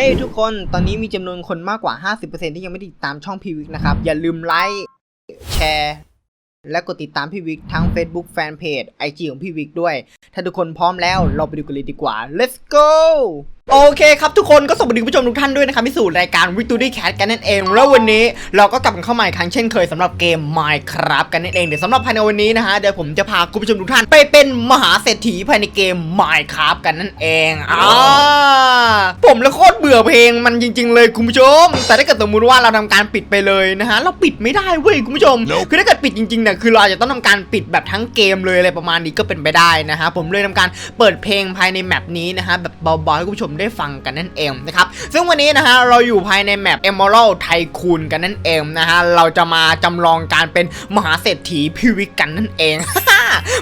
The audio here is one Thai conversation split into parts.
ฮ้ยทุกคนตอนนี้มีจำนวนคนมากกว่า 50%ที่ยังไม่ติดตามช่องพีวิกนะครับ อย่าลืมไลค์แชร์ และกดติดตามพี่วิกทั้ง Facebook Fanpage IG ของพี่วิกด้วย ถ้าทุกคนพร้อมแล้วเราไปดูกันเลยดีกว่า let's go โอเคครับทุกคนก็สวัสดีคุณผู้ชมทุกท่านด้วยนะครับที่สู่รายการ Victory Cat กันนั่นเอง แล้ววันนี้เราก็กลับกันเข้ามาอีกครั้งเช่นเคยสำหรับเกม Minecraft กันนั่นเองเดี๋ยวสำหรับภายในวันนี้นะฮะเดี๋ยวผมจะพาคุณผู้ชมทุกท่านไปเป็นมหาเศรษฐีภายในเกม Minecraft กันนั่นเองอ่าผมแล้วโคตรเบื่อเพลงมันจริง ๆ เลยคุณผู้ชม แต่ถ้าเกิดสมมุติว่าเราทำการปิดไปเลยนะฮะเราปิดไม่ได้เว้ยคุณผู้ชม คือถ้าเกิดปิดจริงๆเนี่ยคือเราอาจจะต้องทำการปิดแบบทั้งเกมเลยอะไรประมาณนี้ก็เป็นไปได้นะฮะผมเลยทำการเปิดเพลงภายในแมปนี้นะฮะแบบเบาๆให้คุณผู้ชมได้ฟังกันนั่นเองนะครับซึ่งวันนี้นะฮะเราอยู่ภายในแมป Emerald ไทคูนกันนั่นเองนะฮะเราจะมาจำลองการเป็นมหาเศรษฐีพิวิกกันนั่นเอง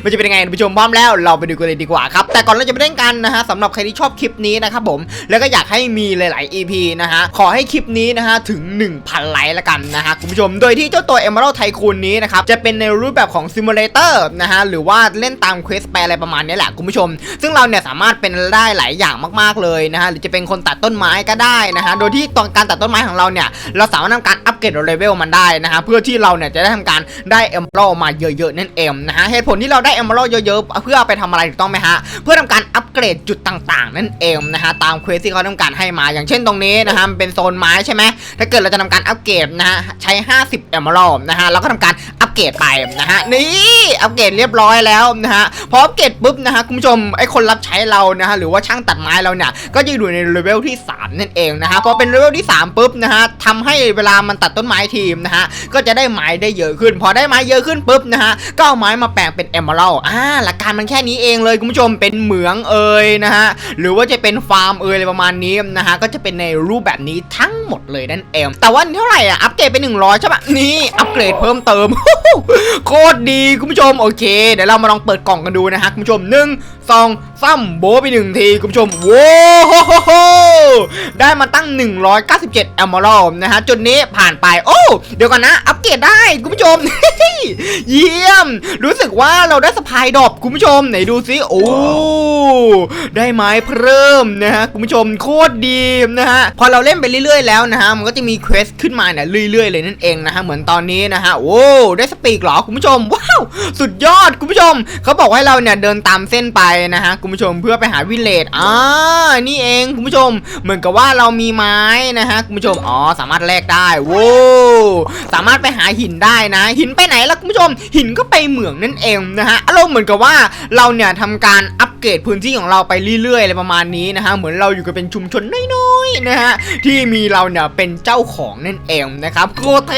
มันจะเป็นยังไงคุณผู้ชมพร้อมแล้วเราไปดูกันเลยดีกว่าครับ แต่ก่อนเราจะไปเล่นกันนะฮะสำหรับใครที่ชอบคลิปนี้นะครับผมแล้วก็อยากให้มีหลาย ๆ EP นะฮะขอให้คลิปนี้นะฮะถึง 1,000 ไลค์ละกันนะฮะคุณผู้ชมโดยที่เจ้าตัว Emerald Tycoon นี้นะครับจะเป็นในรูปแบบของ Simulator นะฮะหรือว่าเล่นตามเควสไปอะไรประมาณนี้แหละคุณผู้ชม ซึ่งเราเนี่ยสามารถเป็นได้หลายอย่างมาก ๆ เลยนะฮะหรือจะเป็นคนตัดต้นไม้ก็ได้นะฮะโดยที่ตอนการตัดต้นไม้ของเราเนี่ยเราสามารถทำการอัปเกรดเลเวลมันได้นะฮะเพื่อที่เราเนี่ยจะได้ทำการได้ Emerald มาเยอะ ๆ นั่นเองนะฮะเหตุผลที่เราได้ Emerald เยอะๆ เพื่ออไปทำอะไรถูกต้องไหมฮะ เพื่อทำการอัปเกรดจุดต่างๆ นั่นเองนะฮะ ตามเควสที่เขาต้องการให้มา อย่างเช่นตรงนี้นะฮะมันเป็นโซนไม้ใช่ไหมถ้าเกิดเราจะทำการอัปเกรดนะฮะ ใช้ 50 Emerald นะฮะ เราก็ทำการอั เกรดไปนะฮะนี่อัปเกรดเรียบร้อยแล้วนะฮะพออัปเกรดปุ๊บนะฮะคุณผู้ชมไอคนรับใช้เรานะฮะหรือว่าช่างตัดไม้เราเนี่ยก็จะอยู่ในเลเวลที่ 3 นั่นเองนะฮะพอเป็นเลเวลที่ 3ปุ๊บนะฮะทำให้เวลามันตัดต้นไม้ทีมนะฮะก็จะได้ไม้ได้เยอะขึ้น พอได้ไม้เยอะขึ้นปุ๊บนะฮะก็เอาไม้มาแปลงเป็น Emerald อ่าหลักการมันแค่นี้เองเลยคุณผู้ชมเป็นเหมืองเอ่ยนะฮะหรือว่าจะเป็นฟาร์มเอ่ยอะไรประมาณนี้นะฮะก็จะเป็นในรูปแบบนี้ทั้งหมดเลยนั่นเองแต่ว่าเท่าไหร่อะอัปเกรดไป100ใช่ปะนี่อัปเกรดเพิ่มเติมโคตรดีคุณผู้ชมโอเค เดี๋ยวเรามาลองเปิดกล่องกันดูนะฮะคุณผู้ชมหนึ่งสองซ้ำโบะไปหนึ่งทีคุณผู้ชมโว้โหได้มาตั้ง 197 e m e r a l d นะฮะจุดนี้ผ่านไปโอ้เดี๋ยวก่อนนะ อัปเกรดได้คุณผู้ชม เยี่ยม รู้สึกว่าเราได้สปายดอปคุณผู้ชมไหนดูซิโอ้ได้ไม้เพิ่มนะฮะคุณผู้ชมโคตรดีนะฮะพอเราเล่นไปเรื่อยๆแล้วนะฮะมันก็จะมีเควสขึ้นมาเนี่ยเรื่อยๆเลยนั่นเองนะฮะเหมือนตอนนี้นะฮะโอ้ได้สปีกเหรอคุณผู้ชมว้าวสุดยอดคุณผู้ชม เขาบอกให้เราเนี่ยเดินตามเส้นไปนะฮะคุณผู้ชมเพื่อไปหาวิลเลตอ่านี่เองคุณผู้ชม เหมือนกับว่าเรามีไม้นะฮะคุณผู้ชมอ๋อสามารถแลกได้โว้สามารถไปหาหินได้นะ หินไปไหนล่ะคุณผู้ชม หินก็ไปเหมืองนั่นเองนะฮะอารมณ์เหมือนกับว่าเราเนี่ยทำการอั เกรดพื้นที่ของเราไปเรื่อยๆอะไรประมาณนี้นะฮะเหมือนเราอยู่กันเป็นชุมชนน้อยๆนะฮะที่มีเราเนี่ยเป็นเจ้าของนั่นเองนะครับโคเท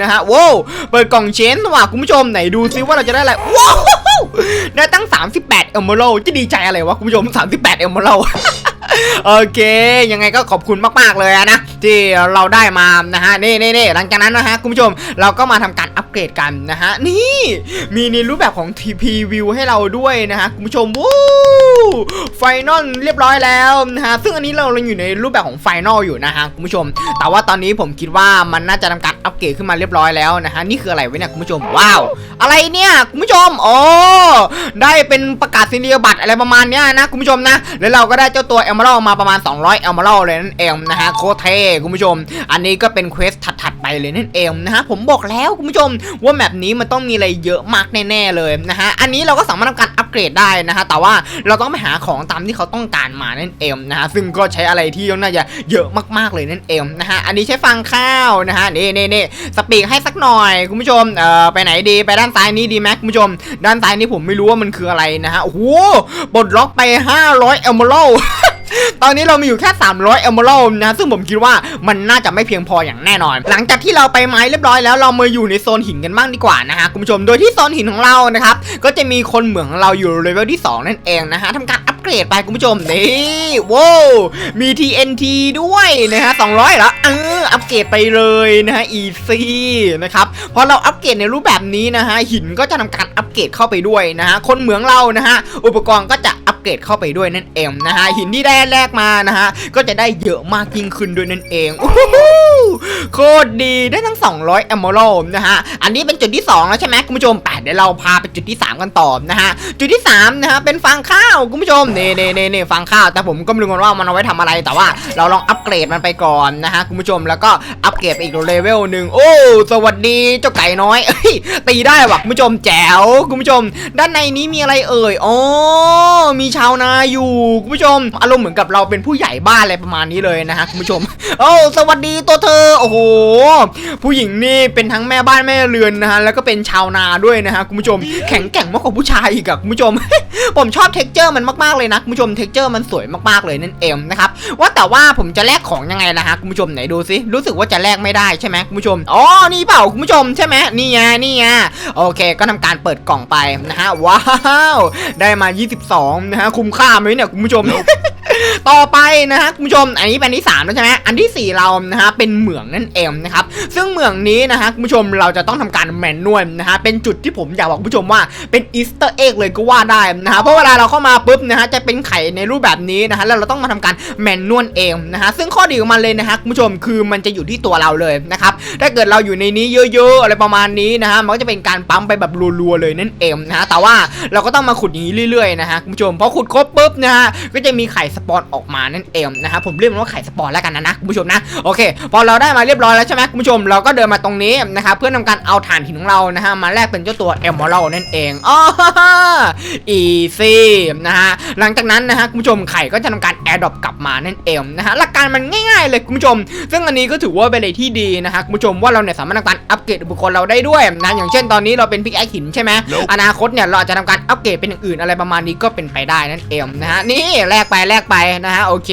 นะฮะโว้วเปิดกล่องเชนว่ะคุณผู้ชมไหนดูซิว่าเราจะได้อะไรว้าวได้ตั้ง 38 เอมเมอรัลจะดีใจอะไรวะคุณผู้ชม 38 เอมเมอรัล โอเค ยังไงก็ขอบคุณมากๆเลยนะ ที่เราได้มานะฮะนี่นี่นหลังจากนั้นนะฮะคุณผู้ชมเราก็มาทำการอัปเกรดกันนะฮะนี่มีในรูปแบบของ TP View ให้เราด้วยนะฮะคุณผู้ชมวู้ไฟนอลเรียบร้อยแล้วนะฮะซึ่งอันนี้เราเราอยู่ในรูปแบบของไฟนอลอยู่นะฮะคุณผู้ชม แต่ว่าตอนนี้ผมคิดว่ามันน่าจะทำการอัปเกรดขึ้นมาเรียบร้อยแล้วนะฮะนี่คืออะไรวะเนี่ยคุณผู้ชมว้าว อะไรเนี่ยคุณผู้ชมโอ๋อได้เป็นประกาศนียบัตรอะไรประมาณเนี้ยนะคุณผู้ชมนะแล้วเราก็ได้เจ้าตัว e m e r a l d มาประมาณ 200 e m e r a l d เลยนั่นเองนะฮะโคตรเท่คุณผู้ชม อันนี้ก็เป็นเควสถัดๆไปเลยนั่นเองนะฮะผมบอกแล้วคุณผู้ชมว่าแมปนี้มันต้องมีอะไรเยอะมากแน่ๆเลยนะฮะอันนี้เราก็สามารถทำการอัปเกรดได้นะฮะแต่ว่าเราต้องไปหาของตามที่เขาต้องการมานั่นเองนะฮะซึ่งก็ใช้อะไรที่น่าจะเยอะมากๆเลยนั่นเองนะฮะอันนี้ใช้ฟังข้าวนะฮะนี่นี่นี่สปีกให้สักหน่อยคุณผู้ชมเอ่อไปไหนดีไปด้านซ้ายนี้ดีไหมคุณผู้ชม ด้านซ้ายนี้ผมไม่รู้ว่ามันคืออะไรนะฮะโอ้โหปลดล็อกไป 500เอมเบล ตอนนี้เรามีอยู่แค่ 300เอมเบลนะ ซึ่งผมคิดว่ามันน่าจะไม่เพียงพออย่างแน่นอน หลังจากที่เราไปไม้เรียบร้อยแล้วเรามาอยู่ในโซนหินกันบ้างดีกว่านะฮะคุณผู้ชมโดยที่โซนหินของเรานะครับก็จะมีคนเหมืองเราอยู่เลเวลที่ 2 นั่นเองนะฮะทำการอัปเกรดไปคุณผู้ชมนี่ว้าวมี TNT ด้วยนะฮะ200เหรอเอออัปเกรดไปเลยนะฮะ easy นะครับพอเราอัปเกรดในรูปแบบนี้นะฮะหินก็จะทำการอัปเกรดเข้าไปด้วยนะฮะคนเหมืองเรานะฮะอุปกรณ์ก็จะอัปเกรดเข้าไปด้วยนั่นเองนะฮะหินที่ได้แลกมานะฮะก็จะได้เยอะมากยิ่งขึ้นด้วยนั่นเองอู้หูโคตรดีได้ทั้ง 200 e m e r a l d นะฮะอันนี้เป็นจุดที่2แล้วใช่ไหมคุณผู้ชมแต่เดี๋ยวเราพาไปจุดที่ 3 กันต่อนะฮะจุดที่3นะฮะเป็นฟางข้าวคุณผู้ชมเน่เน่เน่เน่ฟางข้าว แต่ผมก็ไม่รู้กันว่ามันเอาไว้ทำอะไรแต่ว่าเราลองอัปเกรดมันไปก่อนนะฮะคุณผู้ชมแล้วก็อัปเกรดไปอีกเลเวลหนึ่งโอ้สวัสดีเจ้าไก่น้อยตีได้ว่ะคุณผู้ชมแจ๋วคุณผู้ชม ด้านในนี้มีอะไรเอ่ยอ๋อมีชาวนาอยู่คุณผู้ชม อารมณ์เหมือนกับเราเป็นผู้ใหญ่บ้านอะไรประมาณนี้เลยนะฮะคุณผู้ชมโอ้สวัสดีตัวเธอ โอ้โห ผู้หญิงนี่เป็นทั้งแม่บ้านแม่เรือนนะฮะแล้วก็เป็นชาวนาด้วยนะฮะคุณผู้ชม แข็งแกร่งมากกว่าผู้ชายอีกอะคุณผู้ชม ผมชอบเท็กเจอร์มันมากๆเลยนะคุณผู้ชมเท็กเจอร์มันสวยมากๆเลยนั่นเองนะครับว่าแต่ว่าผมจะแลกของยังไงนะฮะคุณผู้ชมไหนดูสิรู้สึกว่าจะแลกไม่ได้ใช่ไหมคุณผู้ชมอ๋อนี่เปล่าคุณผู้ชมใช่ไหมนี่ไงนี่ไงโอเค ก็ทำการเปิดกล่องไปนะฮะว้าวได้มา 22นะฮะคุ้มค่าไหมเนี่ยคุณผู้ชม ต่อไปนะฮะคุณผู้ชม อันนี้เป็นอันที่3แล้วใช่ไหมอันที่ 4 เรานะฮะเป็นเหมืองนั่นเองนะครับซึ่งเหมืองนี้นะฮะคุณผู้ชมเราจะต้องทำการแมนนวลนะฮะเป็นจุดที่ผมอยากบอกคุณผู้ชมว่าเป็นอีสเตอร์เอ็กเลยก็ว่าได้นะฮะเพราะเวลาเราเข้ามาปุ๊บนะฮะจะเป็นไข่ในรูปแบบนี้นะฮะแล้วเราต้องมาทำการแมนนวลเองนะฮะซึ่งข้อดีของมันเลยนะฮะคุณผู้ชมคือมันจะอยู่ที่ตัวเราเลยนะครับถ้าเกิดเราอยู่ในนี้เยอะๆอะไรประมาณนี้นะฮะมันก็จะเป็นการปั๊มไปแบบรัวๆเลยนั่นเองนะฮะแต่ว่าเราก็ต้องมาขุดอย่างนี้เรื่อยๆนะฮะคุณผู้ชมพอขุดครบปุ๊บนะฮะก็จะมีไข่สปอนออกมานั่นเองนะครับผมเรียกมันว่าไข่สปอนแล้วกันนะนะคุณผู้ชมนะโอเค พอเราได้มาเรียบร้อยแล้วใช่ไหมคุณผู้ชมเราก็เดินมาตรงนี้นะครับเพื่อทำการเอาถ่านหินของเรานะฮะมาแลกเป็นเจ้าตัวเอมเมอรัลนั่นเองอ๋ออีซี่นะฮะหลังจากนั้นนะฮะคุณผู้ชมไข่ก็จะทำการแอร์ดรอปกลับมานั่นเองนะฮะหลักการมันง่ายๆเลยคุณผู้ชม ซึ่งอันนี้ก็ถือว่าเป็นอะไรที่ดีนะฮะคุณผู้ชมว่าเราเนี่ยสามารถทำการอัปเกรดอุปกรณ์เราได้ด้วยนะอย่างเช่นตอนนี้เราเป็นพิกแอคหินใช่ไหมอนาคตเนี่ยเราอาจจะทำการอัปเกรดเป็นอย่างอื่นอะไรประมาณนี้ก็เป็นไปได้นั่นเองนะฮะนี่แลกไปแลกไปนะฮะโอเค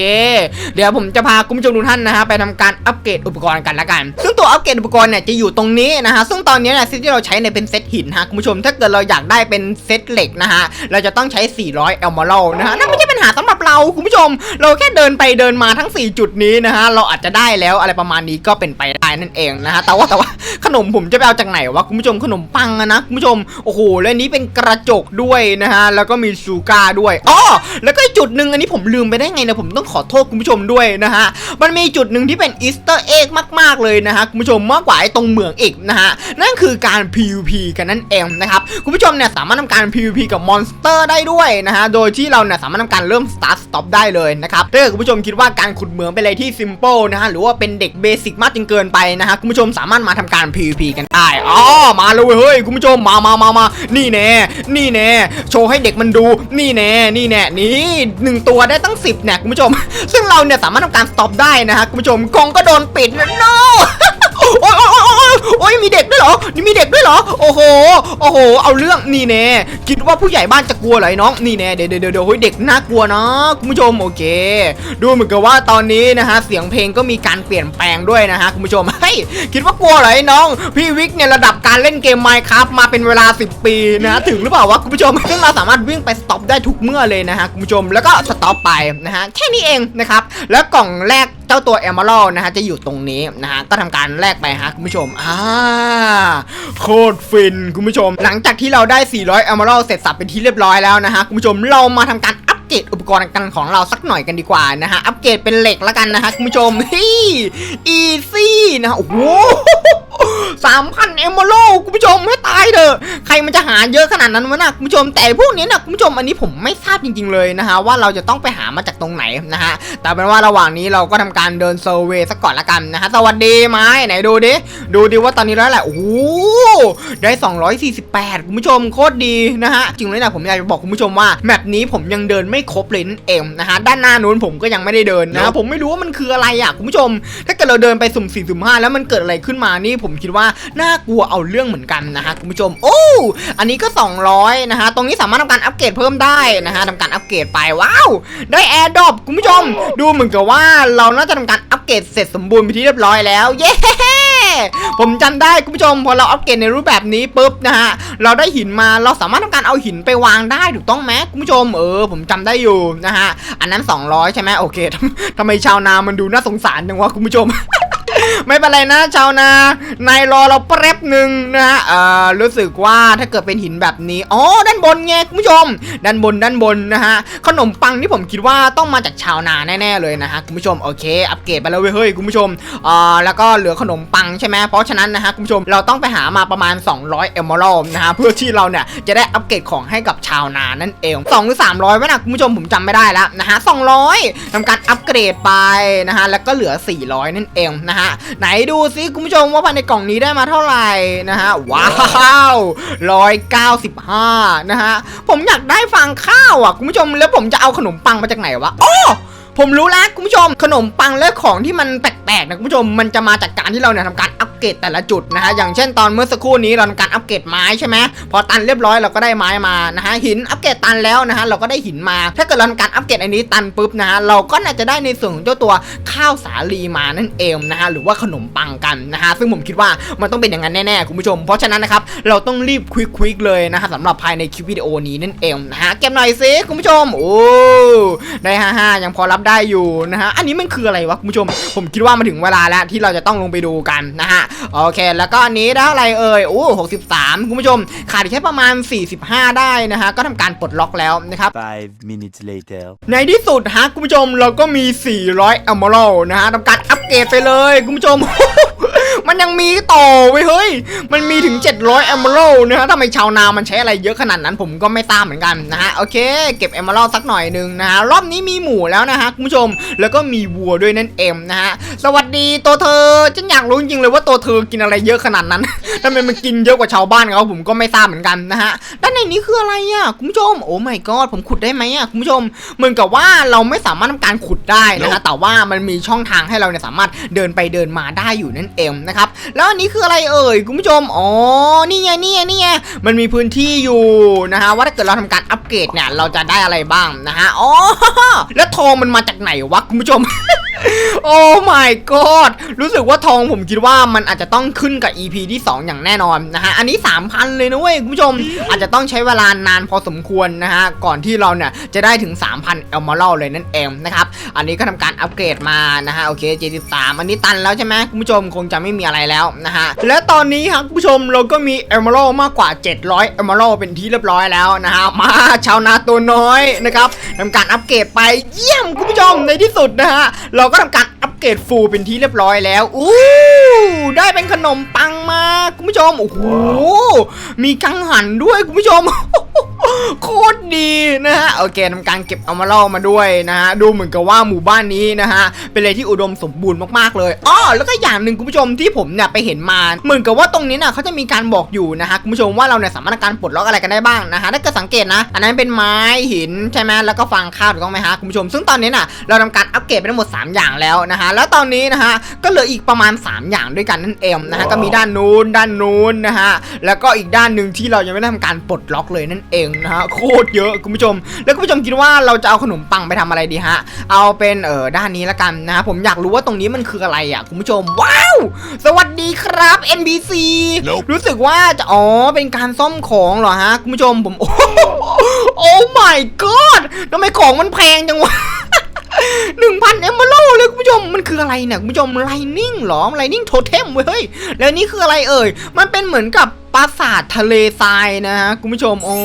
เดี๋ยวผมจะพาคุณผู้ชมทุกท่านนะฮะไปทำการอัปเกรดอุปกรณ์กันละกัน ซึ่งตัวอัปเกรดอุปกรณ์เนี่ยจะอยู่ตรงนี้นะฮะซึ่งตอนนี้เนี่ยเซตที่เราใช้เนี่ยเป็นเซตหินฮะคุณผู้ชมถ้าเกิดเราอยากได้เป็นเซตเหล็กนะฮะเราจะต้องใช้ 400เอลมอรัลนะฮะนั่นไม่ใช่ปัญหาสำหรับเราคุณผู้ชม เราแค่เดินไปเดินมาทั้ง 4 จุดนี้นะฮะเราอาจจะได้แล้วอะไรประมาณนี้ก็เป็นไปได้นั่นเองนะฮะแต่ว่าแต่ว่าขนมผมจะไปเอาจากไหนวะคุณผู้ชมขนมปังอะนะคุณผู้ชมโอ้โหและนี้เป็นกระจกด้วยนะฮะแล้วก็มีชูการ์ด้วยอ๋อแล้วก็จุดหนึ่งอันนี้ผมลืมไปได้ไงนะผมต้องขอโทษคุณผู้ชมด้วยนะฮะมันมีจุดหนึ่งที่เป็นอีสเตอร์เอ็กมาก ๆ เลยนะฮะคุณผู้ชมมากกว่าไอ้ตรงเหมืองอีกนะฮะนั่นคือการ PVP กันนั่นเองนะครับคุณผู้ชมเนี่ยสามารถทำการ PVP กับมอนสเตอร์ได้ด้วยนะฮะโดยที่เราเนี่ยสามารถทำการเริ่ม start stop ได้เลยนะครับถ้าเกิดคุณผู้ชมคิดว่าการขุดเหมืองเป็นอะไรที่ simple นะฮะหรือว่าเป็นเด็กเบสิกมากจนเกินไปนะฮะคุณผู้ชมสามารถมาทำการ PVP กันได้อ๋อมาเลยเว้ยเฮ้ยคุณผู้ชมมามามามานี่แน่นี่แน่โชว์ให้เด็กมันดูนี่แน่นี่แน่นี่หนึ่งตัวได้ตั้ง 10เนี่ยคุณผู้ชม ซึ่งเราเนี่ยสามารถทำการสต็อปได้นะฮะคุณผู้ชมกองก็โดนปิดนะ no โอ้ยโอ้ยโอ้ยโอ้ยมีเด็กด้วยเหรอ นี่มีเด็กด้วยเหรอ โอ้โห โอ้โห เอาเรื่องนี่แน่คิดว่าผู้ใหญ่บ้านจะกลัวเหรอไอ้น้อง นี่แน่เดี๋ยวเดี๋ยวเดี๋ยวเฮ้ยเด็กน่ากลัวนะคุณผู้ชมโอเค ดูเหมือนกับว่าตอนนี้นะฮะเสียงเพลงก็มีการเปลี่ยนแปลงด้วยนะฮะคุณผู้ชมเฮ้ยคิดว่ากลัวเหรอไอ้น้อง พี่วิกเนี่ยระดับการเล่นเกม Minecraft มาเป็นเวลา 10 ปีนะฮะถึงหรือเปล่าวะคุณผู้ชมซึ่งเราสามารถวิ่งไปสต็อปได้ทุกเมื่อเลยนะฮะคุณผู้ชมแล้วก็สต็อปไปนะฮะแค่นี้เองนะครับแล้วกล่องแรก เจ้าตัวเอมอร l นะฮะจะอยู่ตรงนี้นะฮะก็ทำการแลกไปฮะคุณผู้ชมอ่าโคตรฟินคุณผู้ชม หลังจากที่เราได้ 400เอมอร l เสร็จสับเป็นที่เรียบร้อยแล้วนะฮะคุณผู้ชมเรามาทำการอัปเกรดอุปกรณ์กันของเราสักหน่อยกันดีกว่านะฮะอัปเกรดเป็นเหล็กแล้วกันนะฮะคุณผู้ชมฮีอีซี่นะฮะโอ้โหสามพ เถอะใครมันจะหาเยอะขนาดนั้นวะนะคุณผู้ชมแต่พวกนี้นะคุณผู้ชมอันนี้ผมไม่ทราบจริง ๆเลยนะฮะว่าเราจะต้องไปหามาจากตรงไหนนะฮะแต่เป็นว่าระหว่างนี้เราก็ทำการเดินเซอร์เวย์สักก่อนละกันนะฮะสวัสดีไม้ไหนดูดิดูดิว่าตอนนี้แล้วแหละโอ้โหได้ 248คุณผู้ชมโคตรดีนะฮะจริงเลยนะผมอยากจะบอกคุณผู้ชมว่าแมปนี้ผมยังเดินไม่ครบเลยนั่นเองนะฮะด้านหน้านู้นผมก็ยังไม่ได้เดินนะฮะผมไม่รู้ว่ามันคืออะไรอะคุณผู้ชม ถ้าเกิดเราเดินไปสุ่มสี่สุ่มห้าแล้วมันเกิดอะไรขึ้นมานี่ผมคิดว่าน่ากลัวเอาเรื่องเหมือนกันนะฮะคุณผู้ชมโอ้อันนี้ก็ 200 นะฮะ ตรงนี้สามารถทำการอัปเกรดเพิ่มได้นะฮะทำการอัปเกรดไปว้าว ได้แอร์ดรอปคุณผู้ชม ดูเหมือนกับว่าเราน่าจะทำการอัปเกรดเสร็จสมบูรณ์ไปที่เรียบร้อยแล้ว เย้ผมจำได้คุณผู้ชมพอเราอัปเกรดในรูปแบบนี้ปุ๊บนะฮะเราได้หินมาเราสามารถทำการเอาหินไปวางได้ถูกต้องไหมคุณผู้ชมเออผมจำได้อยู่นะฮะอันนั้น 200 ใช่ไหมโอเคทำทำไมชาวนามันดูน่าสงสารจังวะคุณผู้ชม ไม่เป็นไรนะชาวนานายรอเราแป๊บหนึ่งนะฮะเอ่อรู้สึกว่าถ้าเกิดเป็นหินแบบนี้อ๋อด้านบนไงคุณผู้ชม ด้านบนด้านบนนะฮะขนมปังที่ผมคิดว่าต้องมาจากชาวนาแน่ๆเลยนะฮะคุณผู้ชมโอเค อัปเกรดไปแล้วเว้ยเฮ้ยคุณผู้ชมเอ่อแล้วก็เหลือขนมปังใช่ไหมเพราะฉะนั้นนะฮะคุณผู้ชมเราต้องไปหามาประมาณ 200เอมเมอรัลนะฮะเพื่อที่เราเนี่ยจะได้อัปเกรดของให้กับชาวนานั่นเอง2หรือ300ไว้นะคุณผู้ชมผมจำไม่ได้แล้วนะฮะ200ทำการอัปเกรดไปนะฮะแล้วก็เหลือ 400 นั่นเองนะฮะไหนดูซิคุณผู้ชมว่าภายในกล่องนี้ได้มาเท่าไหร่นะฮะ ว้าว195นะฮะ ผมอยากได้ฟางข้าวอะคุณผู้ชมแล้วผมจะเอาขนมปังมาจากไหนวะโอ้ผมรู้แล้วคุณผู้ชมขนมปังและของที่มันแปลกๆนะคุณผู้ชมมันจะมาจากการที่เราเนี่ยทำการ เกรดแต่ละจุดนะฮะอย่างเช่นตอนเมื่อสักครู่นี้เราทำการอัปเกรดไม้ใช่ไหมพอตันเรียบร้อยเราก็ได้ไม้มานะฮะหินอัปเกรดตันแล้วนะฮะเราก็ได้หินมา ถ้าเกิดเราทำการอัปเกรดอันนี้ตันปุ๊บนะฮะเราก็น่าจะได้ในส่วนของเจ้าตัวข้าวสาลีมานั่นเองนะฮะหรือว่าขนมปังกันนะฮะซึ่งผมคิดว่ามันต้องเป็นอย่างนั้นแน่ๆคุณผู้ชม เพราะฉะนั้นนะครับเราต้องรีบควิกๆเลยนะฮะสำหรับภายในคลิปวิดีโอนี้นั่นเองนะฮะเก็บหน่อยสิคุณผู้ชมโอ้ได้ห้าห้ายังพอรับได้อยู่นะฮะอันนี้มันคืออะไรวะคุณผู้ชม ผมคิดว่ามาถึงเวลาแล้วที่เราจะต้องลงไปดูกันนะฮะโอเค แล้วก็อันนี้ได้อะไรเอ่ยโอ้หกสิบสามคุณผู้ชม ขาดอีกแค่ประมาณ 45 ได้นะฮะ ก็ทำการปลดล็อกแล้วนะครับ Five minutes later. ในที่สุดฮะคุณผู้ชมเราก็มี 400 e m e r a l d นะฮะทำการอัปเกรดไปเลยคุณผู้ชม มันยังมีต่อเว้ยเฮ้ย มันมีถึง 700 e m e r a l d นะฮะทำไมชาวนามันใช้อะไรเยอะขนาดนั้นผมก็ไม่ทราบเหมือนกันนะฮะ โอเค เก็บ e m e r a l d สักหน่อยหนึ่งนะฮะ รอบนี้มีหมูแล้วนะฮะคุณผู้ชม แล้วก็มีวัวด้วยนั่นเองนะฮะ สวัสดีตัวเธอ ฉันอยากรู้จริงๆเลยว่าตัวเธอกินอะไรเยอะขนาดนั้นทำไมมันกินเยอะกว่าชาวบ้านเขาผมก็ไม่ทราบเหมือนกันนะฮะ ด้านในนี้คืออะไรอะคุณผู้ชม โอ้ my god ผมขุดได้ไหมอะคุณผู้ชม เหมือนกับว่าเราไม่สามารถทำการขุดได้นะฮะ แต่ว่ามันมีช่องทางให้เราเนี่ยสามารถเดินไปเดินมาได้อยู่นั่นเองนะครับแล้วอันนี้คืออะไรเอ่ยคุณผู้ชมอ๋อนี่ไงนี่ไงนี่ไงมันมีพื้นที่อยู่นะฮะว่าถ้าเกิดเราทำการอัปเกรดเนี่ยเราจะได้อะไรบ้างนะฮะอ๋อแล้วทองมันมาจากไหนวะคุณผู้ชมโอ้ my god รู้สึกว่าทองผมคิดว่ามันอาจจะต้องขึ้นกับ EP ที่ 2 อย่างแน่นอนนะฮะ อันนี้ 3,000 เลยนะเว้ยคุณผู้ชม อาจจะต้องใช้เวลานานพอสมควรนะฮะ ก่อนที่เราเนี่ยจะได้ถึง 3,000เอลมาลเลยนั่นเองนะครับ อันนี้ก็ทำการอัปเกรดมานะฮะ โอเค73อันนี้ตันแล้วใช่ไหมคุณผู้ชมคงจะไม่ไม่มีอะไรแล้วนะฮะและตอนนี้ครับผู้ชมเราก็มีเอลมาลมากกว่า 700เอลมาลเป็นที่เรียบร้อยแล้วนะฮะมาชาวนาตัวน้อยนะครับทำการอัปเกรดไปเยี่ยมคุณผู้ชมในที่สุดนะฮะเราก็ทำการอัปเกรดฟูลเป็นที่เรียบร้อยแล้วอู้ได้เป็นขนมปังมาคุณผู้ชมโอ้โหมีกังหันด้วยคุณผู้ชม โคตรดีนะฮะโอเคทำการเก็บเอามาเล่ามาด้วยนะฮะดูเหมือนกับว่าหมู่บ้านนี้นะฮะเป็นอะไรที่อุดมสมบูรณ์มากๆเลยอ้อแล้วก็อย่างหนึ่งคุณผู้ชมที่ผมเนี่ยไปเห็นมาเหมือนกับว่าตรงนี้น่ะเขาจะมีการบอกอยู่นะฮะคุณผู้ชมว่าเราเนี่ยสามารถทำการปลดล็อกอะไรกันได้บ้างนะฮะถ้าเกิดสังเกตนะ อันนั้นเป็นไม้หินใช่ไหมแล้วก็ฟางข้าวถูกต้องไหมฮะคุณผู้ชม ซึ่งตอนนี้น่ะเราทำการอัปเกรดไปทั้งหมด 3 อย่างแล้วนะฮะแล้วตอนนี้นะฮะก็เหลืออีกประมาณ 3 อย่างด้วยกันนั่นเองนะฮะก็มีด้านนู้นด้านนู้นนะฮะแล้วก็อีกด้านหนึ่งที่เรายังไม่ได้ทำการปลดล็อกเลยนั่นเองนะฮะโคตรเยอะคุณผู้ชม แล้วคุณผู้ชมคิดว่าเราจะเอาขนมปังไปทำอะไรดีฮะ เอาเป็นเออด้านนี้ละกันนะฮะผมอยากรู้ว่าตรงนี้มันคืออะไรอะคุณผู้ชม ว้าว สวัสดีครับ NBC รู้สึกว่าจะอ๋อเป็นการซ่อมของเหรอฮะคุณผู้ชมผมโอ้โอ้ my god ทำไมของมันแพงจังวะหนึ่งพันเอมเบโลเลยคุณผู้ชมมันคืออะไรเนี่ยคุณผู้ชมไลนิ่งหรอไลนิ่งโทเทมเว้ยเฮ้ยแล้วนี่คืออะไรเอ่ย มันเป็นเหมือนกับป ราสาททะเลทรายนะฮะคุณผู้ชมโอ้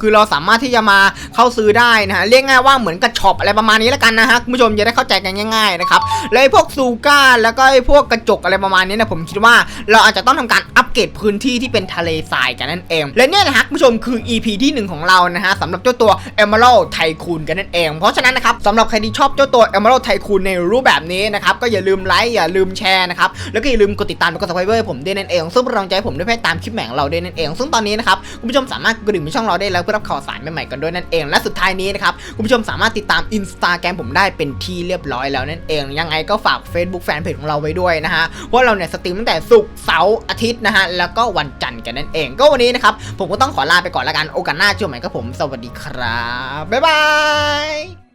คือเราสามารถที่จะมาเข้าซื้อได้นะฮะเรียกง่ายว่าเหมือนกระชอบอะไรประมาณนี้แล้วกันนะฮะคุณผู้ชมจะได้เข้าใจกันง่ายๆนะครับเลยพวกซูก้าแล้วก็ไอ้พวกกระจกอะไรประมาณนี้นะผมคิดว่าเราอาจจะต้องทำการอัป กรดพื้นที่ที่เป็นทะเลทรายกันนั่นเอง และเนี่ยนะฮะคุณผู้ชมคือ EP ที่หนึ่งของเรานะฮะสำหรับเจ้าตัว Emerald Tycoon กันนั่นเอง เพราะฉะนั้นนะครับสำหรับใครที่ชอบเจ้าตัว Emerald Tycoon ในรูปแบบนี้นะครับก็อย่าลืมไลค์อย่าลืมแชร์นะครับแล้วก็อย่าลืมกดติดตามกด subscribe ให้ผมด้วยนั่นเอง ซึ่งเป็นกำลังใจผมด้วยเพื่อตามคลิปแหม่งเราด้วยนั่นเอง ซึ่งตอนนี้นะครับคุณผู้ชมสามารถกดดิ่งในช่องเราได้แล้วเพื่อรับข่าวสารใหม่ๆกันด้วยนั่นเอง และสุดท้ายนี้นะครับคุณผู้ชมสามารถติดตาม Instagram ผมได้เป็นที่เรียบร้อยแล้วนั่นเอง ยังไงก็ฝาก Facebook Fanpage ของเราไว้ด้วยนะฮะว่าเราเนี่ยสตรีมตั้งแต่ศุกร์เสาร์อาทิตย์นะฮะแล้วก็วันจันทร์กันนั่นเอง ก็วันนี้นะครับ ผมก็ต้องขอลาไปก่อนละกัน โอกาสหน้าเจอกันใหม่กับผม สวัสดีครับ บ๊ายบาย